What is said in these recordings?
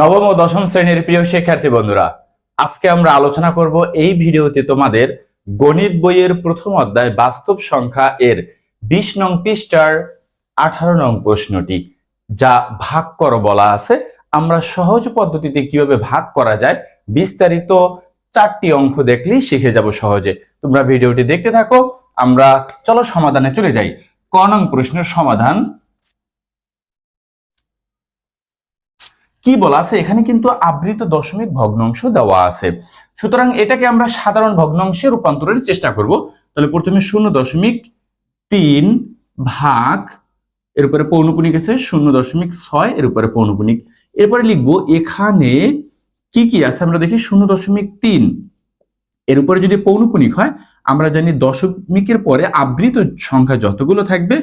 নবম ও দশম শ্রেণির প্রিয় শিক্ষার্থী বন্ধুরা, আজকে আমরা আলোচনা করব এই ভিডিওতে তোমাদের গণিত বইয়ের প্রথম অধ্যায় বাস্তব সংখ্যা এর বিশ নং পৃষ্ঠার আঠারো নং প্রশ্নটি, যা ভাগ করো বলা আছে। আমরা সহজ পদ্ধতিতে কীভাবে ভাগ করা যায়, বিস্তারিত চারটি অঙ্ক দেখলেই শিখে যাব সহজে। তোমরা ভিডিওটি দেখতে থাকো, আমরা চলো সমাধানে চলে যাই। ক নং প্রশ্নের সমাধান কি বলা আছে? এখানে কিন্তু আবৃত দশমিক ভগ্নাংশ দেওয়া আছে। সুতরাং এটাকে আমরা সাধারণ ভগ্নাংশে রূপান্তরের চেষ্টা করব। তাহলে প্রথমে শূন্য দশমিক তিন ভাগ, এর উপরে পৌনপুনিক আছে, শূন্য দশমিক ছয়, এর উপরে পৌনপুনিক। এরপরে লিখব এখানে কি কি আছে? আমরা দেখি শূন্য দশমিক তিন, এর উপরে যদি পৌনপুনিক হয়, আমরা জানি দশমিকের পরে আবৃত সংখ্যা যতগুলো থাকবে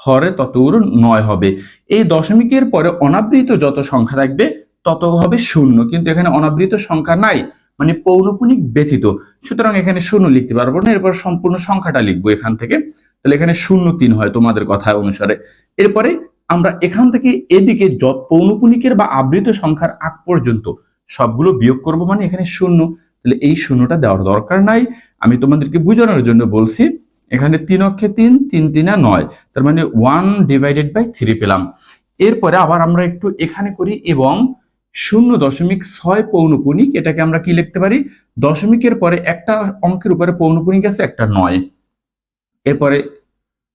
হরে ততগুলো নয় হবে। এই দশমিকের পরে অনাবৃত যত সংখ্যা থাকবে, তত হবে শূন্য। কিন্তু এখানে অনাবৃত সংখ্যা নাই মানে পৌনপুনিক ব্যতীত। সুতরাং এখানে শূন্য লিখতে পারব না, এরপর সম্পূর্ণ সংখ্যাটা লিখব এখান থেকে। তাহলে এখানে শূন্য তিন হয় তোমাদের কথা অনুসারে। এরপরে আমরা এখান থেকে এদিকে যত পৌনপুনিকের বা আবৃত সংখ্যার আগ পর্যন্ত সবগুলো বিয়োগ করব মানে এখানে শূন্য। তাহলে এই শূন্যটা দেওয়ার দরকার নাই। আমি তোমাদেরকে বোঝানোর জন্য বলছি এখানে তিন অক্ষে তিন তিন তিনা নয়। তার মানে ওয়ান ডিভাইডেড বাই থ্রি পেলাম। এরপরে আবার আমরা একটু এখানে করি এবং শূন্য দশমিক ছয় পৌনপুনিক, এটাকে আমরা কি লিখতে পারি? দশমিকের পরে একটা অঙ্কের উপরে পৌনপুনিক আছে, একটা নয়। এরপরে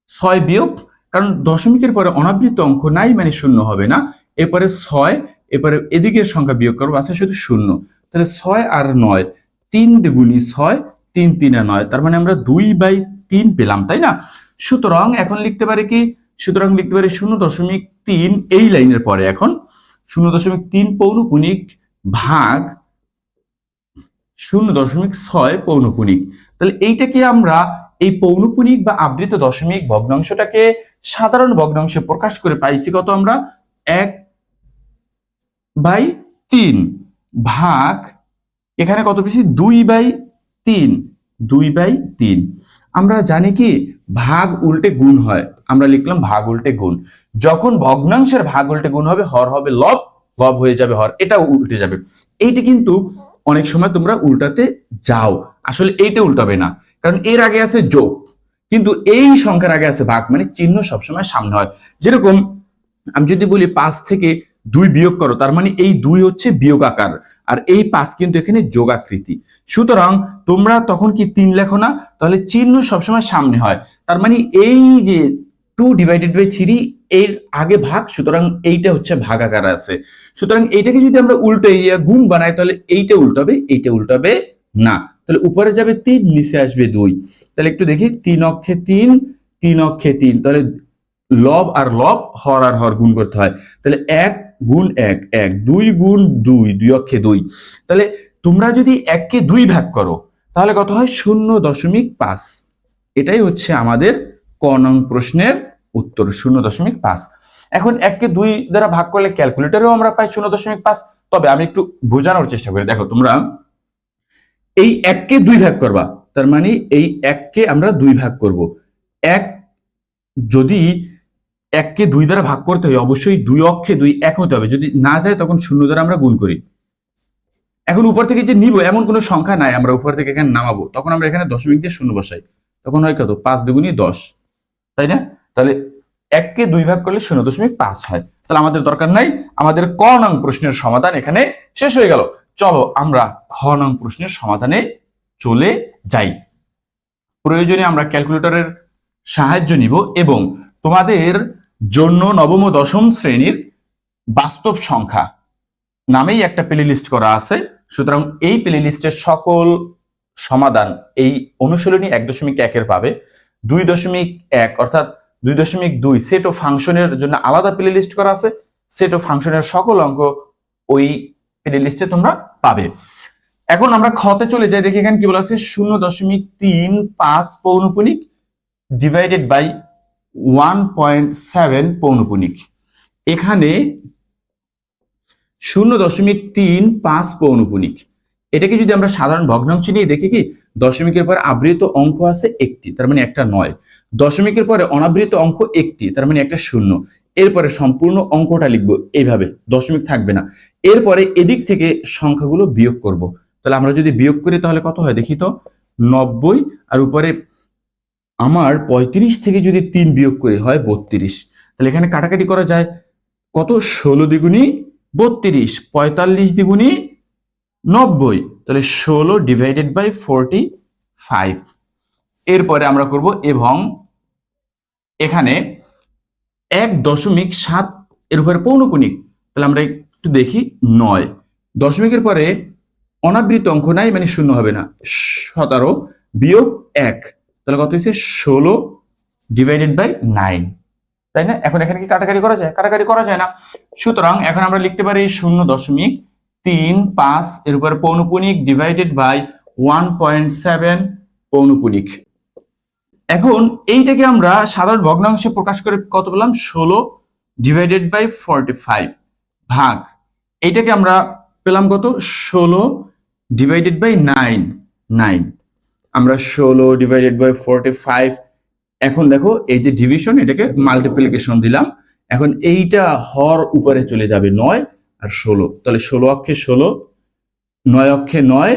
ছয় বিয়োগ, কারণ দশমিকের পরে অনাবৃত অঙ্ক নাই মানে শূন্য হবে না। এরপরে ছয়, এরপরে এদিকের সংখ্যা বিয়োগ করব, আছে শুধু শূন্য। তাহলে ছয় আর নয়, তিন দ্বিগুণী ছয়, তিন তিনে নয়। তার মানে আমরা দুই বাই তিন পেলাম, তাই না? সুতরাং এখন লিখতে পারি কি? সুতরাং লিখতে পারি শূন্য দশমিক তিন এই লাইনের পরে এখন। শূন্য দশমিক তিন পৌনপুনিক ভাগ শূন্য দশমিক ছয় পৌনপুনিক তাহলে এইটাকে আমরা এই পৌনপুনিক বা আবৃত দশমিক ভগ্নাংশটাকে সাধারণ ভগ্নাংশে প্রকাশ করে পাইছি কত আমরা? এক বাই তিন ভাগ, এখানে কত বেশি দুই বাই তিন, দুই বাই তিন। আমরা জানি কি, ভাগ উল্টে গুণ হয়। আমরা লিখলাম ভাগ উল্টে গুণ। যখন ভগ্নাংশের ভাগ উল্টে গুণ হবে, হর হবে লব লব হয়ে যাবে হর, এটাও উল্টে যাবে। এইটা কিন্তু অনেক সময় তোমরা উল্টাতে যাও। আসলে এইটা উল্টাবে না। কারণ এর আগে আছে যোগ। কিন্তু এই সংখ্যার আগে আছে ভাগ মানে চিহ্ন সবসময় সামনে হয়। যেরকম আমি যদি বলি পাঁচ থেকে দুই বিয়োগ করো, তার মানে এই দুই হচ্ছে বিয়োগ আকার আর এই পাঁচ কিন্তু এখানে যোগাকৃতি। সুতরাং তোমরা তখন কি তিন লেখো না? তাহলে চিহ্ন সবসময় সামনে হয়। তার মানে এই যে টু ডিভাইডেড বাই থ্রি এর আগে ভাগ, সুতরাং এইটা হচ্ছে ভাগ আকার আছে। সুতরাং এইটাকে যদি আমরা উল্টো গুণ বানাই, তাহলে এইটা উল্টাবে এইটা উল্টাবে না। তাহলে উপরে যাবে তিন, নিচে আসবে দুই। তাহলে একটু দেখি, তিন অক্ষে তিন তিন অক্ষে তিন। তাহলে লব আর লব, হর আর হর গুণ করতে হয়। তাহলে এক গুণ এক এক, দুই গুণ দুই দুই অক্ষে দুই। তাহলে তোমরা যদি এককে দুই ভাগ করো, তাহলে কত হয়? শূন্য দশমিক পাঁচ। এটাই হচ্ছে আমাদের ক নং প্রশ্নের উত্তর, শূন্য দশমিক পাঁচ। এখন এককে দুই দ্বারা ভাগ করলে ক্যালকুলেটরেও আমরা পাই শূন্য দশমিক পাঁচ। তবে আমি একটু বোঝানোর চেষ্টা করি। দেখো, তোমরা এই এককে দুই ভাগ করবা, তার মানে এই এককে আমরা দুই ভাগ করব। এক যদি এককে দুই দ্বারা ভাগ করতে হয়, অবশ্যই দুই অক্ষে দুই এক হতে হবে। যদি না যায়, তখন শূন্য দ্বারা আমরা গুণ করি। এখন উপর থেকে যে নিব, এমন কোনো সংখ্যা নাই, আমরা উপর থেকে এখানে নামাবো। তখন আমরা এখানে দশমিক দিয়ে শূন্য বসাই। তখন হয় কত? পাঁচ দুগুণই দশ। তাই না? তাহলে এককে দুই ভাগ করলে শূন্য দশমিক পাঁচ হয়। তাহলে আমাদের দরকার নাই, আমাদের ক নং প্রশ্নের সমাধান এখানে শেষ হয়ে গেল। চলো আমরা খ নং প্রশ্নের সমাধানে চলে যাই। প্রয়োজনে আমরা ক্যালকুলেটরের সাহায্য নিব এবং তোমাদের জন্য নবম ও দশম শ্রেণির বাস্তব সংখ্যা নামেই একটা প্লে লিস্ট করা আছে। সুতরাং এই প্লে লিস্টের সকল সমাধান এই অনুশীলনী এক দশমিক একের পাবে। দুই দশমিক এক, অর্থাৎ দুই দশমিক দুই সেট ও ফাংশনের জন্য আলাদা প্লে লিস্ট করা আছে। সেট ও ফাংশনের সকল অঙ্ক ওই প্লে লিস্টে তোমরা পাবে। এখন আমরা খতে চলে যাই, দেখি এখানে কি বলা আছে? শূন্য দশমিক তিন পাঁচ পৌনপুনিক divided by one point seven পৌনপুনিক। এখানে শূন্য দশমিক তিন পাঁচ পৌনপুনিক। এটাকে যদি আমরা সাধারণ ভগ্নাংশ নিয়ে দেখি কি, দশমিকের পর আবৃত অঙ্ক আছে একটি, তার মানে একটা নয়। দশমিকের পরে অনাবৃত অঙ্ক একটি, তার মানে একটা শূন্য। এরপরে সম্পূর্ণ অঙ্কটা লিখব এইভাবে, দশমিক থাকবে না। এরপরে এদিক থেকে সংখ্যাগুলো বিয়োগ করব। তাহলে আমরা যদি বিয়োগ করি তাহলে কত হয় দেখি তো? নব্বই, আর উপরে আমার পঁয়ত্রিশ থেকে যদি তিন বিয়োগ করে হয় বত্রিশ, তাহলে এখানে কাটাকাটি করা যায় কত? ষোলো দ্বিগুণী বত্রিশ, পঁয়তাল্লিশ দ্বিগুণী নব্বই, তাহলে ষোলো ডিভাইডেড বাই ফোরটি ফাইভ এরপরে আমরা করব এবং এখানে এক দশমিক সাত এর উপরে পৌনপুনিক তাহলে আমরা একটু দেখি নয়। দশমিকের পরে অনাবৃত অঙ্ক নাই মানে শূন্য হবে না। সতেরো বিয়োগ এক। তাহলে কত হচ্ছে ষোলো ডিভাইডেড বাই নাইন তাই না? এখন এখানে কি কাটাকাটি করা যায়? কাটাকাটি করা যায় না। সুতরাং এখন আমরা লিখতে পারি শূন্য দশমিক তিন পাঁচ এর উপরে পৌনপুনিক divided by one point seven পৌনপুনিক। এখন এইটাকে আমরা সাধারণ ভগ্নাংশে প্রকাশ করে কত পেলাম? ষোলো ডিভাইডেড বাই ফর্টি ফাইভ ভাগ। এইটাকে আমরা পেলাম কত? ষোলো ডিভাইডেড বাই নাইন নাইন আমরা ষোলো ডিভাইডেড বাই ফোরটি ফাইভ এখন দেখো এই যে ডিভিশন এটাকে মাল্টিপ্লিকেশন দিলাম। এখন এইটা হর উপরে চলে যাবে নয় আর ষোলো। তাহলে ষোলো অক্ষে ষোলো, নয় অক্ষে নয়,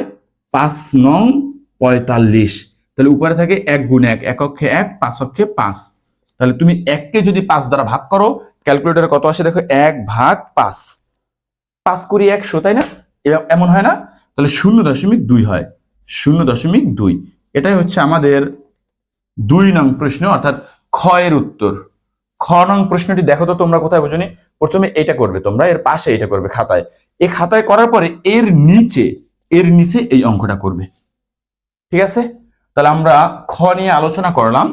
পাঁচ নং পঁয়তাল্লিশ। তাহলে উপরে থাকে এক গুণ এক এক অক্ষে এক, পাঁচ অক্ষে পাঁচ। তাহলে তুমি এককে যদি পাঁচ দ্বারা ভাগ করো ক্যালকুলেটরে কত আসে দেখো? এক ভাগ পাঁচ। পাঁচ করি একশো, তাই না? এমন হয় না? তাহলে শূন্য দশমিক দুই হয়। শূন্য দশমিক দুই। এটাই হচ্ছে আমাদের দুই নং প্রশ্ন, অর্থাৎ এর উত্তর। খ নং প্রশ্নটি দেখো তো তোমরা কোথায় বোঝনি? প্রথমে এটা করবে তোমরা, এর পাশে এটা করবে খাতায়। এই খাতায় করার পরে এর নিচে এর নিচে এই অঙ্কটা করবে। ঠিক আছে? তাহলে আমরা খ নিয়ে আলোচনা করলাম।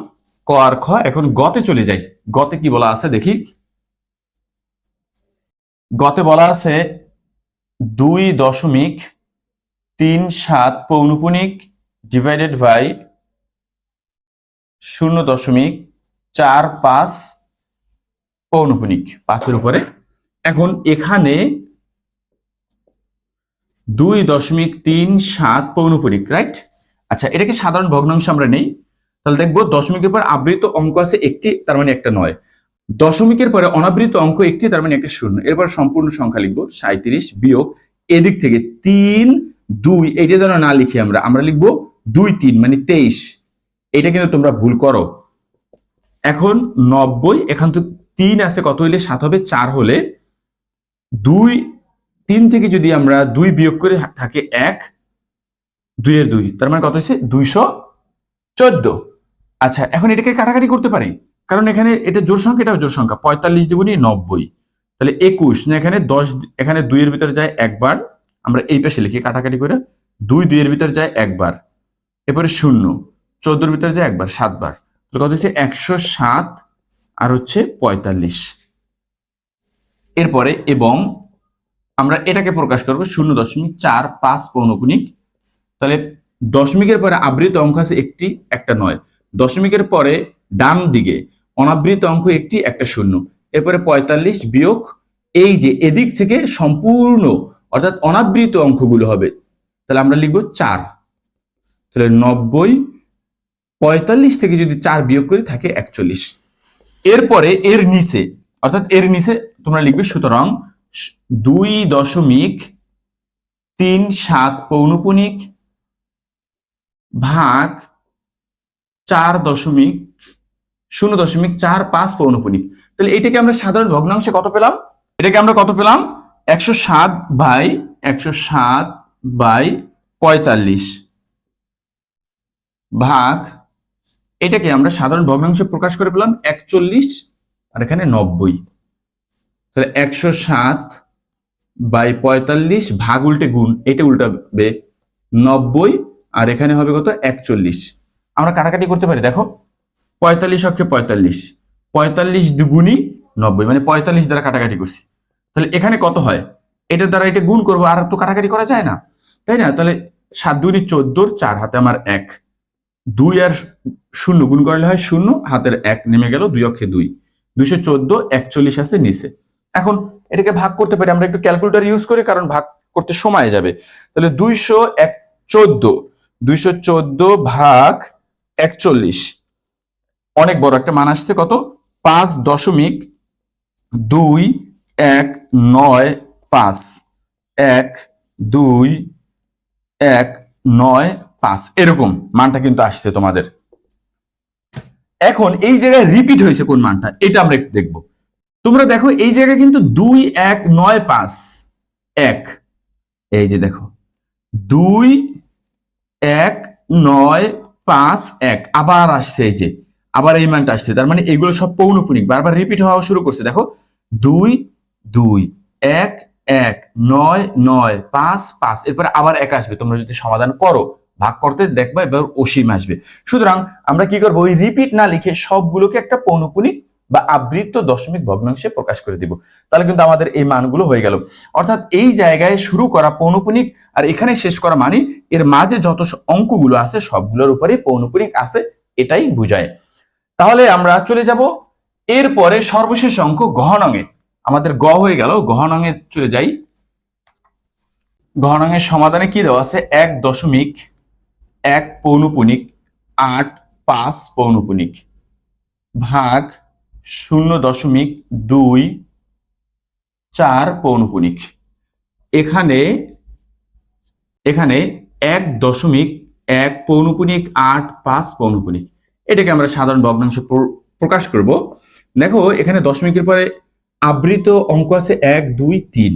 ক আর খ, এখন গতে চলে যাই। গতে কি বলা আছে দেখি। গতে বলা আছে দুই দশমিক তিন সাত পৌনপুনিক ডিভাইডেড বাই শূন্য দশমিক চার পাঁচ পৌনপুনিক পাঁচের উপরে। এখন এখানে দুই দশমিক তিন সাত পৌনপুনিক রাইট আচ্ছা এটাকে সাধারণ ভগ্নাংশ আমরা নেই। তাহলে দেখব দশমিকের পর আবৃত অঙ্ক আছে একটি, তার মানে একটা নয়। দশমিকের পরে অনাবৃত অঙ্ক একটি, তার মানে একটা শূন্য। এরপর সম্পূর্ণ সংখ্যা লিখব সাঁত্রিশ বিয়োগ এদিক থেকে তিন দুই এটা যেন না লিখি আমরা আমরা লিখব দুই, তিন মানে তেইশ। এটা কিন্তু তোমরা ভুল করো। এখন নব্বই, এখান তো তিন আছে, কত হইলে? সাত হবে, চার হলে দুই, তিন থেকে যদি আমরা দুই বিয়োগ করে থাকে এক, দুইয়ের দুই, তার মানে কত হচ্ছে দুইশো চোদ্দ। আচ্ছা এখন এটাকে কাটাকাটি করতে পারি? কারণ এখানে এটা জোর সংখ্যা, এটাও জোর সংখ্যা। পঁয়তাল্লিশ দ্বিগুণী নব্বই। তাহলে একুশ, না এখানে দশ, এখানে দুইয়ের ভিতরে যায় একবার আমরা এই পাশে লিখি কাটাকাটি করে দুই দুইয়ের ভিতর যায় একবার, এরপরে শূন্য, চোদ্দোর ভিতরে যায় একবার, সাতবার। তাহলে কত হচ্ছে? একশো সাত আর হচ্ছে পঁয়তাল্লিশ। এরপরে এবং আমরা এটাকে প্রকাশ করব শূন্য দশমিক চার পাঁচ পৌনপুনিক। তাহলে দশমিকের পরে আবৃত অঙ্ক আছে একটি, একটা নয়। দশমিকের পরে ডান দিকে অনাবৃত অঙ্ক একটি, একটা শূন্য। এরপরে পঁয়তাল্লিশ বিয়োগ এই যে এদিক থেকে সম্পূর্ণ অর্থাৎ অনাবৃত অঙ্কগুলো হবে। তাহলে আমরা লিখব চার। তাহলে নব্বই পঁয়তাল্লিশ থেকে যদি চার বিয়োগ করি, থাকে একচল্লিশ। এরপরে এর নিচে, অর্থাৎ এর নিচে তোমরা লিখবে, সুতরাং দুই দশমিক তিন সাত পৌনপুনিক ভাগ চার দশমিক, শূন্য দশমিক চার পাঁচ পৌনপুনিক। তাহলে এটাকে আমরা সাধারণ ভগ্নাংশে কত পেলাম? এটাকে আমরা কত পেলাম? একশো সাত বাই একশো সাত বাই পঁয়তাল্লিশ ভাগ, এটাকে আমরা সাধারণ ভগ্নাংশে প্রকাশ করে পেলাম একচল্লিশ, আর এখানে নব্বই। তাহলে একশো সাত বাই পঁয়তাল্লিশ ভাগ উল্টে গুণ, এটা উল্টাবে নব্বই, আর এখানে হবে কত? একচল্লিশ। আমরা কাটাকাটি করতে পারি, দেখো। পঁয়তাল্লিশ অক্ষে পঁয়তাল্লিশ। পঁয়তাল্লিশ দুগুণই নব্বই মানে পঁয়তাল্লিশ দ্বারা কাটাকাটি করছি। তাহলে এখানে কত হয়? এটার দ্বারা এটা গুণ করব, আর তো কাটাকাটি করা যায় না। তাই না? তাহলে সাত দুই চোদ্দোর চার হাতে আমার এক। দুই আর শূন্য গুণ করলে হয় শূন্য, হাতের এক নেমে গেল দুই অক্ষে দুই। দুইশো চোদ্দ, একচল্লিশ আছে নিচে। এখন এটাকে ভাগ করতে পারি, আমরা একটু ক্যালকুলেটার ইউজ করি, কারণ ভাগ করতে সময় যাবে। তাহলে দুইশো এক চোদ্দ দুইশো চোদ্দ ভাগ একচল্লিশ। অনেক বড় একটা মান আসছে কত? পাঁচ দশমিক দুই এক নয় পাঁচ, এক দুই, এক নয় পাঁচ। এরকম মানটা কিন্তু আসছে তোমাদের। এখন এই জায়গায় রিপিট হয়েছে কোন মানটা? এটা আমরা একটু দেখব। তোমরা দেখো, এই জায়গায় কিন্তু দুই, এক, নয়, পাঁচ, এক। এই যে দেখো, দুই, এক, নয়, পাঁচ, এক। আবার আসছে এই যে, আবার এই মানটা আসছে। তার মানে এগুলো সব পৌনপুনিক, বারবার রিপিট হওয়া শুরু করছে। দেখো, দুই দুই, এক এক, নয় নয়, পাঁচ পাঁচ। এরপরে আবার এক আসবে, তোমরা যদি সমাধান করো, ভাগ করতে দেখবা, এবার অসীম আসবে। সুতরাং আমরা কি করব? ওই রিপিট না লিখে সবগুলোকে একটা পৌনপুনিক বা আবৃত্ত দশমিক ভগ্নাংশে প্রকাশ করে দিব। তাহলে কিন্তু আমাদের এই মানগুলো হয়ে গেল। অর্থাৎ এই জায়গায় শুরু করা পৌনপুনিক আর এখানে শেষ করা মানে এর মাঝে যত অঙ্কগুলো আছে, সবগুলোর উপরেই পৌনপুনিক আছে, এটাই বুঝায়। তাহলে আমরা চলে যাব। এরপরে সর্বশেষ অঙ্ক গহনঙে আমাদের গ হয়ে গেল গহনঙে চলে যাই। গহনঙের সমাধানে কি দেওয়া আছে? এক দশমিক এক পৌনপুনিক, আট পাঁচ পৌনপুনিক ভাগ শূন্য দশমিক দুই চার পৌনপুনিক। এখানে এখানে এক দশমিক এক পৌনপুনিক, আট পাঁচ পৌনপুনিক। এটাকে আমরা সাধারণ ভগ্নাংশ প্র- প্রকাশ করব। দেখো, এখানে দশমিকের পরে আবৃত অঙ্ক আছে এক, দুই, তিন।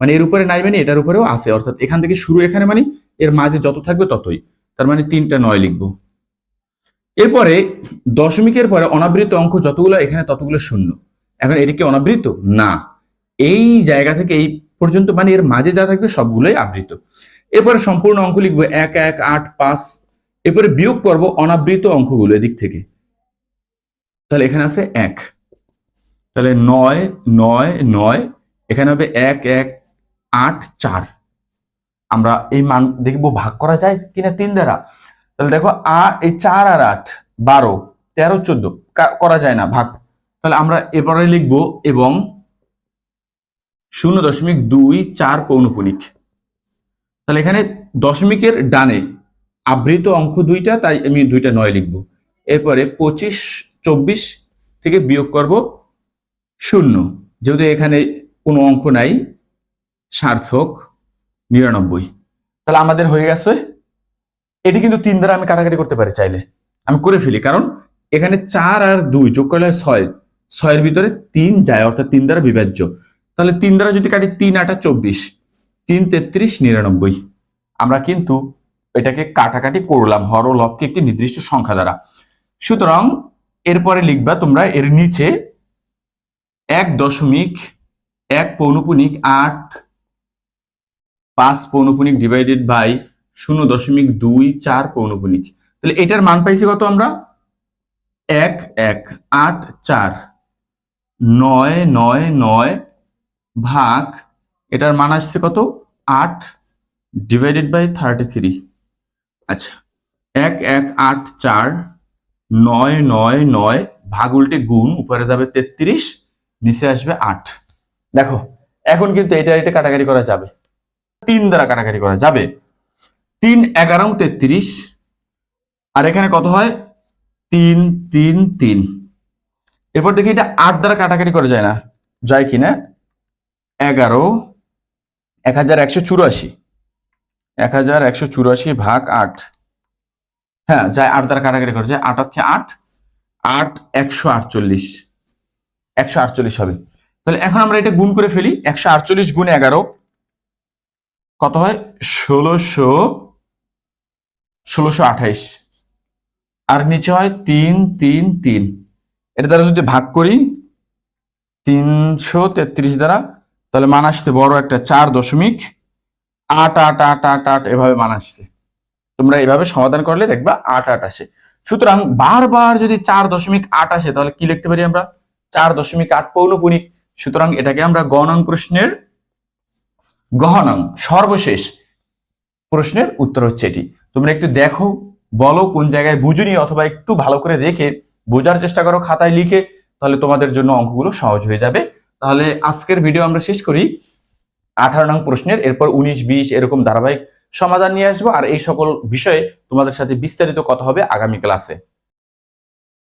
মানে এর উপরে নাই মানে এটার উপরেও আছে। অর্থাৎ এখান থেকে শুরু এখানে মানে এর মাঝে যত থাকবে ততই। তার মানে তিনটা নয় লিখব। এরপরে দশমিকের পরে অনাবৃত অঙ্ক যতগুলো, এখানে ততগুলো শূন্য। এখন এটা কি অনাবৃত? না। এই জায়গা থেকে এই পর্যন্ত মানে এর মাঝে যা থাকবে সবগুলোই আবৃত। এরপরে সম্পূর্ণ অঙ্ক লিখব এক এক, আট, পাঁচ। এরপরে বিয়োগ করব অনাবৃত অঙ্কগুলো এদিক থেকে। তাহলে এখানে আছে এক। তাহলে নয় নয় নয়, এখানে হবে এক এক, আট, চার। আমরা এই মান দেখব, ভাগ করা যায় কিনা তিন দ্বারা? তাহলে দেখো, আ, এই চার আর আট, বারো, তেরো, চোদ্দ করা যায় না, ভাগ। তাহলে আমরা এরপরে লিখব, এবং শূন্য দশমিক দুই, চার পৌনপুনিক। তাহলে এখানে দশমিকের ডানে আবৃত অঙ্ক দুইটা, তাই আমি দুইটা নয় লিখব। এরপরে পঁচিশ, চব্বিশ থেকে বিয়োগ করব শূন্য। যেহেতু এখানে কোনো অঙ্ক নাই, সার্থক নিরানব্বই। তাহলে আমাদের হয়ে গেছে, এটি কিন্তু তিন দ্বারা আমি কাটাকাটি করতে পারি চাইলে। আমি করে ফেলি, কারণ এখানে চার আর দুই যোগ করলে ছয়। ছয়ের ভিতরে তিন যায়, অর্থাৎ তিন দ্বারা বিভাজ্য। তাহলে তিন দ্বারা যদি কাটি তিন আটা চব্বিশ, তিন তেত্রিশ নিরানব্বই। আমরা কিন্তু এটাকে কাটাকাটি করলাম হর লবকে একটি নির্দিষ্ট সংখ্যা দ্বারা। সুতরাং এরপরে লিখবা তোমরা এর নিচে এক দশমিক এক পৌনপুনিক আট পাঁচ পৌনপুনিক ডিভাইডেড বাই শূন্য দশমিক দুই চার পৌনপুনিক। তাহলে এটার মান পাইছি কত আমরা? এক এক, আট, চার। নয় নয় নয় ভাগ, এটার মান আসছে কত? আট ডিভাইডেড বাই থার্টি থ্রি আচ্ছা এক এক, আট, চার, নয় নয় নয় ভাগ উল্টে গুণ, উপরে যাবে তেত্রিশ। নিচে আসবে আট। দেখো, এখন কিন্তু এটা এটা কাটাকাটি করা যাবে। তিন দ্বারা কাটাকাটি করা যাবে। তিন এগারো, তেত্রিশ। আর এখানে কত হয়? তিন তিন তিন। এরপর দেখি এটা আট দ্বারা কাটাকাটি করা যায় না। যায় কিনা এগারো, এক হাজার একশো চুরাশি। এক হাজার একশো চুরাশি ভাগ আট। হ্যাঁ যায় আট দ্বারা কাটাকাটি করা যায়। আট হচ্ছে আট। আট একশো আটচল্লিশ। একশো আটচল্লিশ হবে। তাহলে এখন আমরা এটা গুণ করে ফেলি, একশো আটচল্লিশ গুণ এগারো, কত হয়? ষোলোশো ষোলোশো আঠাইশ। আর নিচে হয় তিন তিন তিন। এটা দ্বারা যদি ভাগ করি, তিনশো তেত্রিশ দ্বারা, তাহলে মান আসছে বড় একটা চার দশমিক আট আট আট আট আট, এভাবে মান আসছে। তোমরা এভাবে সমাধান করলে দেখবা আট আট আসে। সুতরাং বারবার যদি চার দশমিক আট আসে, তাহলে কি লিখতে পারি আমরা? চার দশমিক আট পৌনপুনিক। সুতরাং এটাকে আমরা গণন প্রশ্নের গহনং সর্বশেষ প্রশ্নের উত্তর হচ্ছে এটি। তোমরা একটু দেখো, বলো কোন জায়গায় বুঝুনি অথবা একটু ভালো করে দেখে, বোঝার চেষ্টা করো খাতায় লিখে, তাহলে তোমাদের জন্য অঙ্কগুলো সহজ হয়ে যাবে। তাহলে আজকের ভিডিও আমরা শেষ করি। আঠারো নং প্রশ্নের, এরপর উনিশ, বিশ, এরকম ধারাবাহিক সমাধান নিয়ে আসব। আর এই সকল বিষয়ে তোমাদের সাথে বিস্তারিত কথা হবে আগামী ক্লাসে